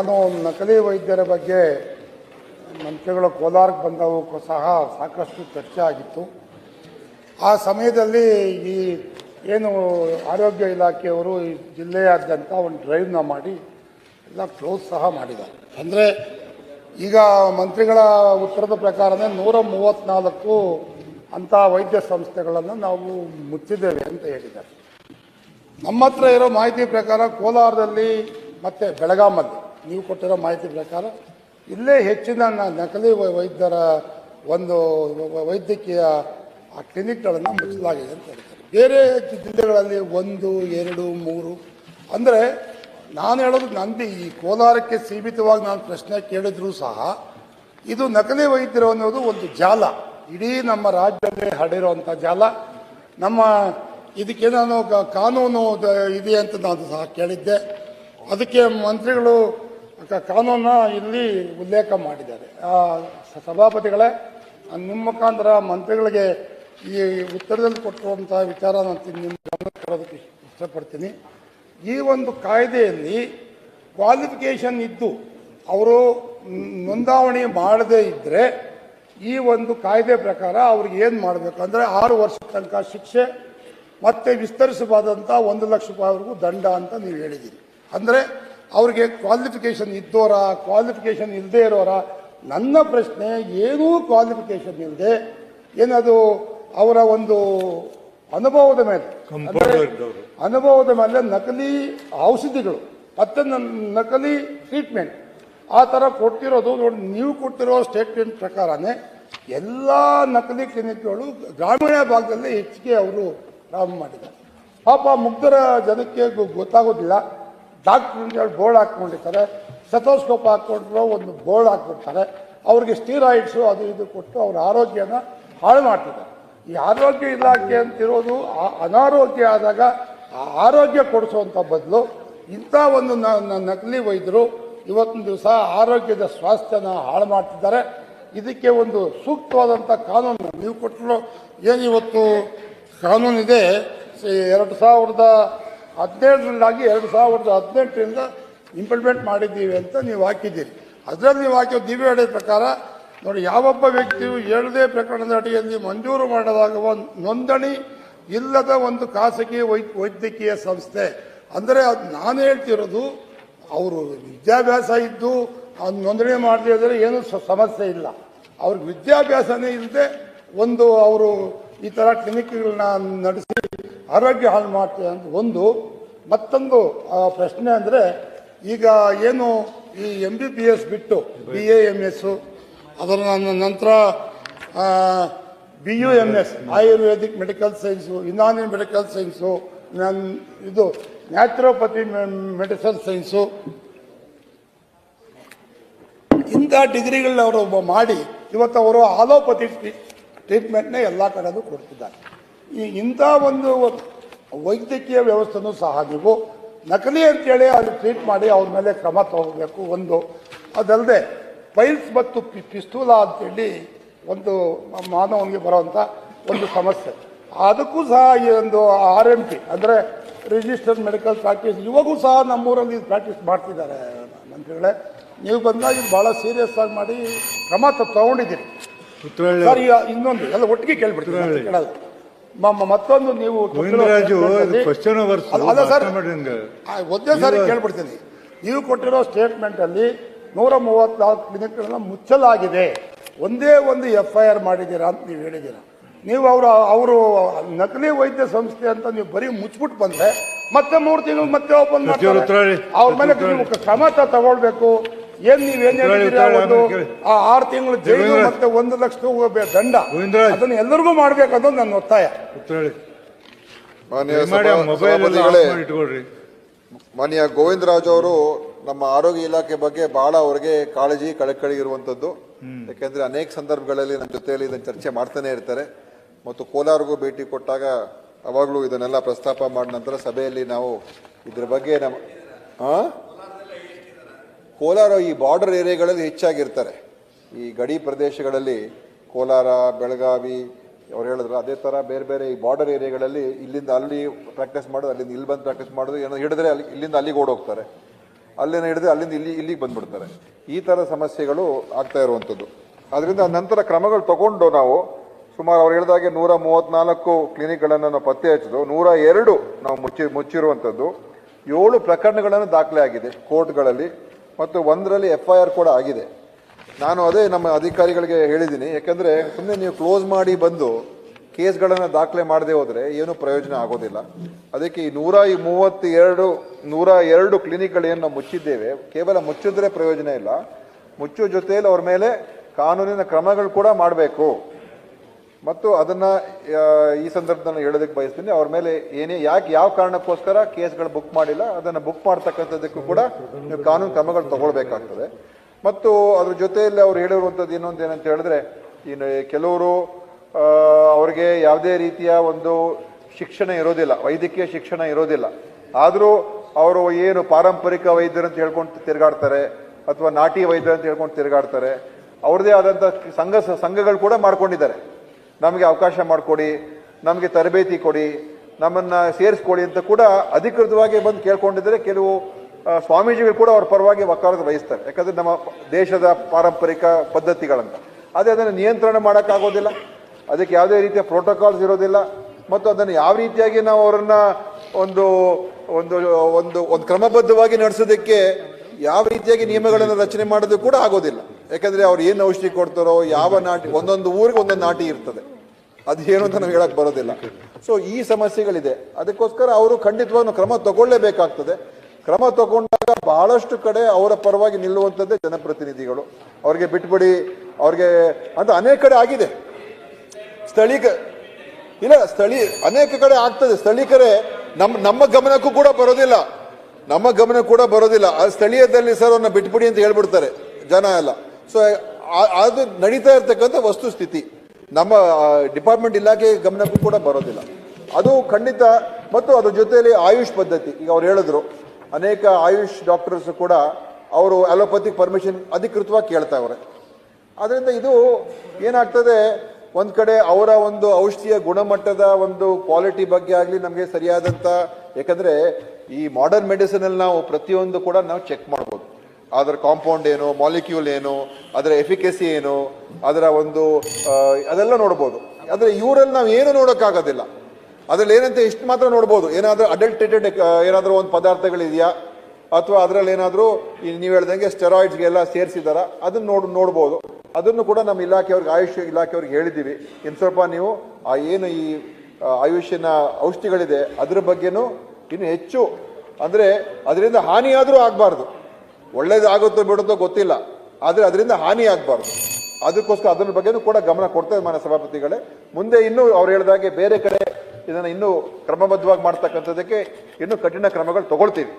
ನಾನು ನಕಲಿ ವೈದ್ಯರ ಬಗ್ಗೆ ಮಂತ್ರಿಗಳು ಕೋಲಾರಕ್ಕೆ ಬಂದವಕ್ಕೂ ಸಹ ಸಾಕಷ್ಟು ಚರ್ಚೆ ಆಗಿತ್ತು. ಆ ಸಮಯದಲ್ಲಿ ಈ ಏನು ಆರೋಗ್ಯ ಇಲಾಖೆಯವರು ಈ ಜಿಲ್ಲೆಯಾದ್ಯಂತ ಒಂದು ಡ್ರೈವ್ನ ಮಾಡಿ ಎಲ್ಲ ಕ್ಲೋಸ್ ಸಹ ಮಾಡಿದ್ದಾರೆ. ಅಂದರೆ ಈಗ ಮಂತ್ರಿಗಳ ಉತ್ತರದ ಪ್ರಕಾರನೇ ನೂರ ಮೂವತ್ತ್ನಾಲ್ಕು ಅಂಥ ವೈದ್ಯ ಸಂಸ್ಥೆಗಳನ್ನು ನಾವು ಮುಚ್ಚಿದ್ದೇವೆ ಅಂತ ಹೇಳಿದ್ದಾರೆ. ನಮ್ಮ ಹತ್ರ ಇರೋ ಮಾಹಿತಿ ಪ್ರಕಾರ ಕೋಲಾರದಲ್ಲಿ ಮತ್ತು ಬೆಳಗಾಮಲ್ಲಿ ನೀವು ಕೊಟ್ಟಿರೋ ಮಾಹಿತಿ ಪ್ರಕಾರ ಇಲ್ಲೇ ಹೆಚ್ಚಿನ ನಕಲಿ ವೈದ್ಯರ ಒಂದು ವೈದ್ಯಕೀಯ ಆ ಕ್ಲಿನಿಕ್ಗಳನ್ನು ಮುಚ್ಚಲಾಗಿದೆ ಅಂತ ಹೇಳ್ತಾರೆ. ಬೇರೆ ಜಿಲ್ಲೆಗಳಲ್ಲಿ ಒಂದು, ಎರಡು, ಮೂರು. ಅಂದರೆ ನಾನು ಹೇಳೋದು ನಂದು, ಈ ಕೋಲಾರಕ್ಕೆ ಸೀಮಿತವಾಗಿ ನಾನು ಪ್ರಶ್ನೆ ಕೇಳಿದ್ರು ಸಹ ಇದು ನಕಲಿ ವೈದ್ಯರು ಅನ್ನೋದು ಒಂದು ಜಾಲ. ಇಡೀ ನಮ್ಮ ರಾಜ್ಯದಲ್ಲಿ ಹರಡಿರುವಂಥ ಜಾಲ. ನಮ್ಮ ಇದಕ್ಕೆ ಕ- ಕಾನೂನು ಇದೆ ಅಂತ ನಾನು ಸಹ ಕೇಳಿದ್ದೆ. ಅದಕ್ಕೆ ಮಂತ್ರಿಗಳು ಕಾನೂನ ಇಲ್ಲಿ ಉಲ್ಲೇಖ ಮಾಡಿದ್ದಾರೆ. ಆ, ಸಭಾಪತಿಗಳೇ ನಿಮ್ಮ ಮುಖಾಂತರ ಮಂತ್ರಿಗಳಿಗೆ ಈ ಉತ್ತರದಲ್ಲಿ ಕೊಟ್ಟಿರುವಂಥ ವಿಚಾರ ನಾನು ನಿಮ್ಮ ಗಮನಕ್ಕೆ ತರೋದಕ್ಕೆ ಇಷ್ಟ- ಇಷ್ಟಪಡ್ತೀನಿ. ಈ ಒಂದು ಕಾಯ್ದೆಯಲ್ಲಿ ಕ್ವಾಲಿಫಿಕೇಷನ್ ಇದ್ದು ಅವರು ನೋಂದಾವಣಿ ಮಾಡದೇ ಇದ್ದರೆ ಈ ಒಂದು ಕಾಯ್ದೆ ಪ್ರಕಾರ ಅವ್ರಿಗೆ ಏನು ಮಾಡಬೇಕು? ಅಂದರೆ ಆರು ವರ್ಷದ ತನಕ ಶಿಕ್ಷೆ ಮತ್ತೆ ವಿಸ್ತರಿಸಬಾದಂಥ ಒಂದು ಲಕ್ಷ ರೂಪಾಯಿವರೆಗೂ ದಂಡ ಅಂತ ನೀವು ಹೇಳಿದ್ದೀರಿ. ಅಂದರೆ ಅವ್ರಿಗೆ ಕ್ವಾಲಿಫಿಕೇಷನ್ ಇದ್ದೋರ ಕ್ವಾಲಿಫಿಕೇಷನ್ ಇಲ್ಲದೆ ಇರೋರ? ನನ್ನ ಪ್ರಶ್ನೆ ಏನೂ ಕ್ವಾಲಿಫಿಕೇಷನ್ ಇಲ್ಲದೆ ಏನದು ಅವರ ಒಂದು ಅನುಭವದ ಮೇಲೆ? ಅನುಭವದ ಮೇಲೆ ನಕಲಿ ಔಷಧಿಗಳು ಮತ್ತೆ ನಕಲಿ ಟ್ರೀಟ್ಮೆಂಟ್ ಆ ಥರ ಕೊಟ್ಟಿರೋದು ನೋಡಿ ನೀವು ಕೊಟ್ಟಿರೋ ಸ್ಟೇಟ್ಮೆಂಟ್ ಪ್ರಕಾರನೇ ಎಲ್ಲ ನಕಲಿ ಕ್ಲಿನಿಕ್ಗಳು ಗ್ರಾಮೀಣ ಭಾಗದಲ್ಲಿ ಹೆಚ್ಚಿಗೆ ಅವರು ಪ್ರಾರಂಭ ಮಾಡಿದ್ದಾರೆ. ಪಾಪ ಮುಗ್ಧರ ಜನಕ್ಕೆ ಗೊ- ಗೊತ್ತಾಗೋದಿಲ್ಲ. ಡಾಕ್ಟ್ರ್ ಅಂತೇಳಿ ಬೋರ್ಡ್ ಹಾಕ್ಕೊಂಡಿರ್ತಾರೆ ಸೆಥೋಸ್ಕೋಪ್ ಹಾಕ್ಕೊಂಡ್ರು ಒಂದು ಬೋರ್ಡ್ ಹಾಕ್ಬಿಡ್ತಾರೆ ಅವ್ರಿಗೆ ಸ್ಟೀರಾಯ್ಡ್ಸು ಅದು ಇದು ಕೊಟ್ಟು ಅವ್ರ ಆರೋಗ್ಯನ ಹಾಳು ಮಾಡ್ತಿದ್ದಾರೆ ಈ ಆರೋಗ್ಯ ಇಲಾಖೆ ಅಂತಿರೋದು ಅನಾರೋಗ್ಯ ಆದಾಗ ಆರೋಗ್ಯ ಕೊಡಿಸುವಂಥ ಬದಲು ಇಂಥ ಒಂದು ನಕಲಿ ವೈದ್ಯರು ಇವತ್ತಿನ ದಿವಸ ಆರೋಗ್ಯದ ಸ್ವಾಸ್ಥ್ಯನ ಹಾಳು ಮಾಡ್ತಿದ್ದಾರೆ. ಇದಕ್ಕೆ ಒಂದು ಸೂಕ್ತವಾದಂಥ ಕಾನೂನು ನೀವು ಕೊಟ್ಟಿರೋ ಏನಿವತ್ತು ಕಾನೂನಿದೆ, ಎರಡು ಸಾವಿರದ ಹದಿನೇಳರಲ್ಲಾಗಿ ಎರಡು ಸಾವಿರದ ಹದಿನೆಂಟರಿಂದ ಇಂಪ್ಲಿಮೆಂಟ್ ಮಾಡಿದ್ದೀವಿ ಅಂತ ನೀವು ಹಾಕಿದ್ದೀರಿ. ಅದರಲ್ಲಿ ನೀವು ಹಾಕಿರೋ ದಿವ್ಯ ಪ್ರಕಾರ, ನೋಡಿ, ಯಾವೊಬ್ಬ ವ್ಯಕ್ತಿಯು ಹೇಳದೇ ಪ್ರಕರಣದ ಅಡಿಯಲ್ಲಿ ಮಂಜೂರು ಮಾಡಲಾಗುವ ನೋಂದಣಿ ಇಲ್ಲದ ಒಂದು ಖಾಸಗಿ ವೈ, ವೈದ್ಯಕೀಯ ಸಂಸ್ಥೆ. ಅಂದರೆ ಅದು ನಾನು ಹೇಳ್ತಿರೋದು, ಅವರು ವಿದ್ಯಾಭ್ಯಾಸ ಇದ್ದು ಅದು ನೋಂದಣಿ ಮಾಡದೇ ಇದ್ದರೆ ಏನೂ ಸಮಸ್ಯೆ ಇಲ್ಲ. ಅವ್ರಿಗೆ ವಿದ್ಯಾಭ್ಯಾಸನೇ ಇಲ್ಲದೆ ಒಂದು ಅವರು ಈ ಥರ ಕ್ಲಿನಿಕ್ಗಳನ್ನ ನಡೆಸಿ ಆರೋಗ್ಯ ಹಾಳು ಮಾಡ್ತದೆ ಅಂತ ಒಂದು. ಮತ್ತೊಂದು ಪ್ರಶ್ನೆ ಅಂದರೆ, ಈಗ ಏನು ಈ ಎಂ ಬಿ ಬಿ ಎಸ್ ಬಿಟ್ಟು ಬಿ ಎ ಎಂ ಎಸ್ಸು ಅದರ ನಂತರ B U M S ayurvedic medical science Unani medical science ನನ್ನ ಇದು ನ್ಯಾಚುರೋಪತಿ ಮೆಡಿಸನ್ ಸೈನ್ಸು ಇಂಥ ಡಿಗ್ರಿಗಳನ್ನ ಅವರು ಮಾಡಿ, ಇವತ್ತು ಅವರು ಆಲೋಪತಿ ಟ್ರೀಟ್ಮೆಂಟ್ನೇ ಎಲ್ಲ ಕಡೆಯೂ ಕೊಡ್ತಿದ್ದಾರೆ. ಈ ಇಂಥ ಒಂದು ವೈದ್ಯಕೀಯ ವ್ಯವಸ್ಥೆನೂ ಸಹ ನೀವು ನಕಲಿ ಅಂತೇಳಿ ಅಲ್ಲಿ ಟ್ರೀಟ್ ಮಾಡಿ ಅವ್ರ ಮೇಲೆ ಕ್ರಮ ತಗೋಬೇಕು ಒಂದು. ಅದಲ್ಲದೆ ಪೈಲ್ಸ್ ಮತ್ತು ಪಿ ಪಿಸ್ತೂಲ ಅಂತೇಳಿ ಒಂದು ಮಾನವನಿಗೆ ಬರುವಂಥ ಒಂದು ಸಮಸ್ಯೆ. ಅದಕ್ಕೂ ಸಹ ಈ ಒಂದು ಆರ್ ಎಂ ಪಿ ಅಂದರೆ ರಿಜಿಸ್ಟರ್ಡ್ ಮೆಡಿಕಲ್ ಪ್ರಾಕ್ಟೀಸ್ ಇವಾಗೂ ಸಹ ನಮ್ಮೂರಲ್ಲಿ ಇದು ಪ್ರಾಕ್ಟೀಸ್ ಮಾಡ್ತಿದ್ದಾರೆ. ಮಂತ್ರಿಗಳೇ ನೀವು ಬಂದಾಗ ಇದು ಭಾಳ ಸೀರಿಯಸ್ ಆಗಿ ಮಾಡಿ ಕ್ರಮ ತಗೊಂಡಿದ್ದೀರಿ. ಇನ್ನೊಂದು ಎಲ್ಲ ಒಟ್ಟಿಗೆ ಕೇಳ್ಬಿಡ್ತೀನಿ ಕೇಳಲ್ಲ. ಮ- ಮತ್ತೊಂದು ನೀವು ಕ್ವಶನ್ ಅಲ್ಲ ಸರ್ ಒಂದೇ ಸಾರಿ ಕೇಳ್ಬಿಡ್ತೀನಿ. ನೀವು ಕೊಟ್ಟಿರೋ ಸ್ಟೇಟ್ಮೆಂಟ್ ಅಲ್ಲಿ ನೂರ ಮೂವತ್ನಾಲ್ಕು ಕ್ಲಿನಿಕ್ಗಳನ್ನ ಮುಚ್ಚಲಾಗಿದೆ. ಒಂದೇ ಒಂದು ಎಫ್ ಐ ಆರ್ ಮಾಡಿದ್ದೀರಾ ಅಂತ ನೀವು ಹೇಳಿದ್ದೀರಾ. ನೀವು ಅವರು ಅವರು ನಕಲಿ ವೈದ್ಯ ಸಂಸ್ಥೆ ಅಂತ ನೀವು ಬರೀ ಮುಚ್ಬಿಟ್ಟು ಬಂದ್ರೆ ಮತ್ತೆ ಮೂರು ತಿಂಗಳು ಮತ್ತೆ ಓಪನ್ ಮಾಡ್ತೀವಿ ಮಾಡ್ತಾರೆ. ಅವ್ರ ಮೇಲೆ ಕ್ರಮ ತಗೊಳ್ಬೇಕು. ಏನ್ ನೀವ್ ಏನ್ ಉತ್ತರ ಹೇಳಿ, ಹೇಳಿದ್ದೀರಾ ಉತ್ತರ ಒಂದು ಆ ಆರು ತಿಂಗಳು ಜೈಲು ಮತ್ತೆ ಒಂದು ಲಕ್ಷ ದಂಡ. ಗೋವಿಂದರಾಜ್. ಅದನ್ನ ಎಲ್ಲರಿಗೂ ಮಾಡ್ಬೇಕು ಅದೊಂದು ನನ್ನ ಒತ್ತಾಯ. ಮಾನ್ಯ ಗೋವಿಂದರಾಜ್ ಅವರು ನಮ್ಮ ಆರೋಗ್ಯ ಇಲಾಖೆ ಬಗ್ಗೆ ಬಹಳ ಅವರಿಗೆ ಕಾಳಜಿ ಕಳಕಳಿ ಇರುವಂತದ್ದು. ಯಾಕೆಂದ್ರೆ ಅನೇಕ ಸಂದರ್ಭಗಳಲ್ಲಿ ನಮ್ಮ ಜೊತೆಯಲ್ಲಿ ಇದನ್ನ ಚರ್ಚೆ ಮಾಡ್ತಾನೆ ಇರ್ತಾರೆ. ಮತ್ತು ಕೋಲಾರ್ಗೂ ಭೇಟಿ ಕೊಟ್ಟಾಗ ಅವಾಗಲೂ ಇದನ್ನೆಲ್ಲ ಪ್ರಸ್ತಾಪ ಮಾಡಿದ ನಂತರ ಸಭೆಯಲ್ಲಿ ನಾವು ಇದ್ರ ಬಗ್ಗೆ ನಮ್ಮ ಆ? ಕೋಲಾರ ಈ ಬಾರ್ಡರ್ ಏರಿಯಾಗಳಲ್ಲಿ ಹೆಚ್ಚಾಗಿರ್ತಾರೆ. ಈ ಗಡಿ ಪ್ರದೇಶಗಳಲ್ಲಿ ಕೋಲಾರ, ಬೆಳಗಾವಿ ಅವ್ರು ಹೇಳಿದ್ರು ಅದೇ ಥರ ಬೇರೆ ಬೇರೆ ಈ ಬಾರ್ಡರ್ ಏರಿಯಾಗಳಲ್ಲಿ ಇಲ್ಲಿಂದ ಅಲ್ಲಿ ಪ್ರಾಕ್ಟೀಸ್ ಮಾಡೋದು, ಅಲ್ಲಿಂದ ಇಲ್ಲಿ ಬಂದು ಪ್ರಾಕ್ಟೀಸ್ ಮಾಡೋದು, ಏನೋ ಹಿಡಿದ್ರೆ ಅಲ್ಲಿ, ಇಲ್ಲಿಂದ ಅಲ್ಲಿಗೆ ಓಡೋಗ್ತಾರೆ. ಅಲ್ಲಿನ ಹಿಡಿದ್ರೆ ಅಲ್ಲಿಂದ ಇಲ್ಲಿ, ಇಲ್ಲಿಗೆ ಬಂದ್ಬಿಡ್ತಾರೆ. ಈ ಥರ ಸಮಸ್ಯೆಗಳು ಆಗ್ತಾ ಇರುವಂಥದ್ದು. ಅದರಿಂದ ನಂತರ ಕ್ರಮಗಳು ತಗೊಂಡು ನಾವು ಸುಮಾರು ಅವ್ರು ಹೇಳಿದಾಗೆ ನೂರ ಮೂವತ್ನಾಲ್ಕು ಕ್ಲಿನಿಕ್ಗಳನ್ನು ನಾವು ಪತ್ತೆ ಹಚ್ಚಿದ್ದು ನೂರ ಎರಡು ನಾವು ಮುಚ್ಚಿ, ಮುಚ್ಚಿರುವಂಥದ್ದು. ಏಳು ಪ್ರಕರಣಗಳನ್ನು ದಾಖಲೆ ಆಗಿದೆ ಕೋರ್ಟ್ಗಳಲ್ಲಿ. ಮತ್ತು ಒಂದರಲ್ಲಿ ಎಫ್ ಐ ಆರ್ ಕೂಡ ಆಗಿದೆ. ನಾನು ಅದೇ ನಮ್ಮ ಅಧಿಕಾರಿಗಳಿಗೆ ಹೇಳಿದ್ದೀನಿ. ಯಾಕಂದ್ರೆ ಸುಮ್ಮನೆ ನೀವು ಕ್ಲೋಸ್ ಮಾಡಿ ಬಂದು ಕೇಸ್ಗಳನ್ನು ದಾಖಲೆ ಮಾಡದೆ ಹೋದರೆ ಏನೂ ಪ್ರಯೋಜನ ಆಗೋದಿಲ್ಲ. ಅದಕ್ಕೆ ಈ ನೂರ ಮೂವತ್ತೆರಡು ನೂರ ಎರಡು ಕ್ಲಿನಿಕ್ಗಳೇನು ನಾವು ಮುಚ್ಚಿದ್ದೇವೆ. ಕೇವಲ ಮುಚ್ಚಿದ್ರೆ ಪ್ರಯೋಜನ ಇಲ್ಲ. ಮುಚ್ಚೋ ಜೊತೆಯಲ್ಲಿ ಅವ್ರ ಮೇಲೆ ಕಾನೂನಿನ ಕ್ರಮಗಳು ಕೂಡ ಮಾಡಬೇಕು. ಮತ್ತು ಅದನ್ನ ಈ ಸಂದರ್ಭದಲ್ಲಿ ಹೇಳೋದಕ್ಕೆ ಬಯಸ್ತೀನಿ. ಅವ್ರ ಮೇಲೆ ಏನೇ, ಯಾಕೆ, ಯಾವ ಕಾರಣಕ್ಕೋಸ್ಕರ ಕೇಸ್ಗಳು ಬುಕ್ ಮಾಡಿಲ್ಲ, ಅದನ್ನು ಬುಕ್ ಮಾಡ್ತಕ್ಕಂಥದ್ದಕ್ಕೂ ಕೂಡ ನೀವು ಕಾನೂನು ಕ್ರಮಗಳು ತಗೊಳ್ಬೇಕಾಗ್ತದೆ. ಮತ್ತು ಅದ್ರ ಜೊತೆಯಲ್ಲಿ ಅವ್ರು ಹೇಳಿರುವಂಥದ್ದು ಇನ್ನೊಂದು ಏನಂತ ಹೇಳಿದ್ರೆ ಇನ್ನು ಕೆಲವರು ಅವ್ರಿಗೆ ಯಾವುದೇ ರೀತಿಯ ಒಂದು ಶಿಕ್ಷಣ ಇರೋದಿಲ್ಲ, ವೈದ್ಯಕೀಯ ಶಿಕ್ಷಣ ಇರೋದಿಲ್ಲ. ಆದರೂ ಅವರು ಏನು ಪಾರಂಪರಿಕ ವೈದ್ಯರು ಅಂತ ಹೇಳ್ಕೊಂಡು ತಿರುಗಾಡ್ತಾರೆ, ಅಥವಾ ನಾಟಿ ವೈದ್ಯರು ಅಂತ ಹೇಳ್ಕೊಂಡು ತಿರುಗಾಡ್ತಾರೆ ಅವ್ರದೇ ಆದಂಥ ಸಂಘ, ಸಂಘಗಳು ಕೂಡ ಮಾಡ್ಕೊಂಡಿದ್ದಾರೆ. ನಮಗೆ ಅವಕಾಶ ಮಾಡಿಕೊಡಿ, ನಮಗೆ ತರಬೇತಿ ಕೊಡಿ, ನಮ್ಮನ್ನು ಸೇರಿಸ್ಕೊಡಿ ಅಂತ ಕೂಡ ಅಧಿಕೃತವಾಗಿ ಬಂದು ಕೇಳ್ಕೊಂಡಿದ್ದರೆ ಕೆಲವು ಸ್ವಾಮೀಜಿಗಳು ಕೂಡ ಅವ್ರ ಪರವಾಗಿ ವಕಾಲತ್ತು ವಹಿಸ್ತಾರೆ. ಯಾಕಂದರೆ ನಮ್ಮ ದೇಶದ ಪಾರಂಪರಿಕ ಪದ್ಧತಿಗಳಂತ. ಅದೇ ಅದನ್ನು ನಿಯಂತ್ರಣ ಮಾಡೋಕ್ಕಾಗೋದಿಲ್ಲ. ಅದಕ್ಕೆ ಯಾವುದೇ ರೀತಿಯ ಪ್ರೋಟೋಕಾಲ್ಸ್ ಇರೋದಿಲ್ಲ. ಮತ್ತು ಅದನ್ನು ಯಾವ ರೀತಿಯಾಗಿ ನಾವು ಅವರನ್ನು ಒಂದು ಒಂದು ಒಂದು ಒಂದು ಕ್ರಮಬದ್ಧವಾಗಿ ನಡೆಸೋದಕ್ಕೆ ಯಾವ ರೀತಿಯಾಗಿ ನಿಯಮಗಳನ್ನು ರಚನೆ ಮಾಡೋದು ಕೂಡ ಆಗೋದಿಲ್ಲ. ಯಾಕಂದ್ರೆ ಅವ್ರು ಏನು ಔಷಧಿ ಕೊಡ್ತಾರೋ, ಯಾವ ನಾಟಿ, ಒಂದೊಂದು ಊರಿಗೆ ಒಂದೊಂದು ನಾಟಿ ಇರ್ತದೆ. ಅದು ಏನು ಅಂತ ನಾವು ಹೇಳಕ್ ಬರೋದಿಲ್ಲ. ಸೊ ಈ ಸಮಸ್ಯೆಗಳಿದೆ. ಅದಕ್ಕೋಸ್ಕರ ಅವರು ಖಂಡಿತವಾಗ್ಲೂ ಕ್ರಮ ತಗೊಳ್ಳೇಬೇಕಾಗ್ತದೆ. ಕ್ರಮ ತಗೊಂಡಾಗ ಬಹಳಷ್ಟು ಕಡೆ ಅವರ ಪರವಾಗಿ ನಿಲ್ಲುವಂಥದ್ದೇ ಜನಪ್ರತಿನಿಧಿಗಳು. ಅವ್ರಿಗೆ ಬಿಟ್ಬಿಡಿ, ಅವ್ರಿಗೆ ಅಂತ ಅನೇಕ ಕಡೆ ಆಗಿದೆ. ಸ್ಥಳೀಕ, ಇಲ್ಲ ಸ್ಥಳೀಯ ಅನೇಕ ಕಡೆ ಆಗ್ತದೆ. ಸ್ಥಳೀಕರೇ ನಮ್ಮ ನಮ್ಮ ಗಮನಕ್ಕೂ ಕೂಡ ಬರೋದಿಲ್ಲ. ನಮ್ಮ ಗಮನ ಕೂಡ ಬರೋದಿಲ್ಲ. ಆ ಸ್ಥಳೀಯದಲ್ಲಿ ಸರ್ ಅವ್ರನ್ನ ಬಿಟ್ಬಿಡಿ ಅಂತ ಹೇಳ್ಬಿಡ್ತಾರೆ ಜನ ಎಲ್ಲ. ಸೊ ಅದು ನಡೀತಾ ಇರ್ತಕ್ಕಂಥ ವಸ್ತುಸ್ಥಿತಿ. ನಮ್ಮ ಡಿಪಾರ್ಟ್ಮೆಂಟ್ ಇಲಾಖೆ ಗಮನಕ್ಕೂ ಕೂಡ ಬರೋದಿಲ್ಲ. ಅದು ಖಂಡಿತ ಮತ್ತು ಅದ್ರ ಜೊತೆಯಲ್ಲಿ ಆಯುಷ್ ಪದ್ಧತಿ. ಈಗ ಅವ್ರು ಹೇಳಿದ್ರು, ಅನೇಕ ಆಯುಷ್ ಡಾಕ್ಟರ್ಸ್ ಕೂಡ ಅವರು ಅಲೋಪತಿಕ್ ಪರ್ಮಿಷನ್ ಅಧಿಕೃತವಾಗಿ ಕೇಳ್ತಾ ಇವ್ರೆ ಅದರಿಂದ ಇದು ಏನಾಗ್ತದೆ, ಒಂದು ಕಡೆ ಅವರ ಒಂದು ಔಷಧಿಯ ಗುಣಮಟ್ಟದ ಒಂದು ಕ್ವಾಲಿಟಿ ಬಗ್ಗೆ ಆಗಲಿ ನಮಗೆ ಸರಿಯಾದಂತ, ಯಾಕಂದ್ರೆ ಈ ಮಾಡರ್ನ್ ಮೆಡಿಸಿನ್ ಅಲ್ಲಿ ನಾವು ಪ್ರತಿಯೊಂದು ಕೂಡ ನಾವು ಚೆಕ್ ಮಾಡ್ಬೋದು. ಅದರ ಕಾಂಪೌಂಡ್ ಏನು ಮಾಲಿಕ್ಯೂಲ್ ಏನು, ಅದರ ಎಫಿಕಸಿ ಏನು, ಅದರ ಒಂದು ಅದೆಲ್ಲ ನೋಡ್ಬೋದು. ಆದರೆ ಇವರಲ್ಲಿ ನಾವು ಏನು ನೋಡೋಕ್ಕಾಗೋದಿಲ್ಲ. ಅದರಲ್ಲಿ ಏನಂತ ಇಷ್ಟು ಮಾತ್ರ ನೋಡ್ಬೋದು. ಏನಾದರೂ ಅಡಲ್ಟೇಟೆಡ್ ಏನಾದರೂ ಒಂದು ಪದಾರ್ಥಗಳಿದೆಯಾ? ಅಥವಾ ಅದರಲ್ಲಿ ಏನಾದರೂ ನೀವು ಹೇಳ್ದಂಗೆ ಸ್ಟೆರಾಯ್ಡ್ಸ್ಗೆಲ್ಲ ಸೇರಿಸಿದಾರ? ಅದನ್ನು ನೋಡ್, ನೋಡ್ಬೋದು. ಅದನ್ನು ಕೂಡ ನಮ್ಮ ಇಲಾಖೆಯವ್ರಿಗೆ ಆಯುಷ್ ಇಲಾಖೆಯವ್ರಿಗೆ ಹೇಳಿದ್ದೀವಿ ಇನ್ನು ಸ್ವಲ್ಪ ನೀವು ಆ ಏನು ಈ ಆಯುಷ್ಯನ ಔಷಧಿಗಳಿದೆ, ಅದ್ರ ಬಗ್ಗೆನೂ ಇನ್ನು ಹೆಚ್ಚು. ಅಂದರೆ ಅದರಿಂದ ಹಾನಿಯಾದರೂ ಆಗಬಾರ್ದು. ಒಳ್ಳೇದಾಗುತ್ತೋ ಬಿಡುತ್ತೋ ಗೊತ್ತಿಲ್ಲ. ಆದರೆ ಅದರಿಂದ ಹಾನಿ ಆಗಬಾರ್ದು ಅದಕ್ಕೋಸ್ಕರ ಅದ್ರ ಬಗ್ಗೆನೂ ಕೂಡ ಗಮನ ಕೊಡ್ತೇವೆ ಮಾನ್ಯ ಸಭಾಪತಿಗಳೇ. ಮುಂದೆ ಇನ್ನೂ ಅವ್ರು ಹೇಳಿದಾಗೆ ಬೇರೆ ಕಡೆ ಇದನ್ನು ಇನ್ನೂ ಕ್ರಮಬದ್ಧವಾಗಿ ಮಾಡ್ತಕ್ಕಂಥದ್ದಕ್ಕೆ ಇನ್ನೂ ಕಠಿಣ ಕ್ರಮಗಳು ತಗೊಳ್ತೀವಿ.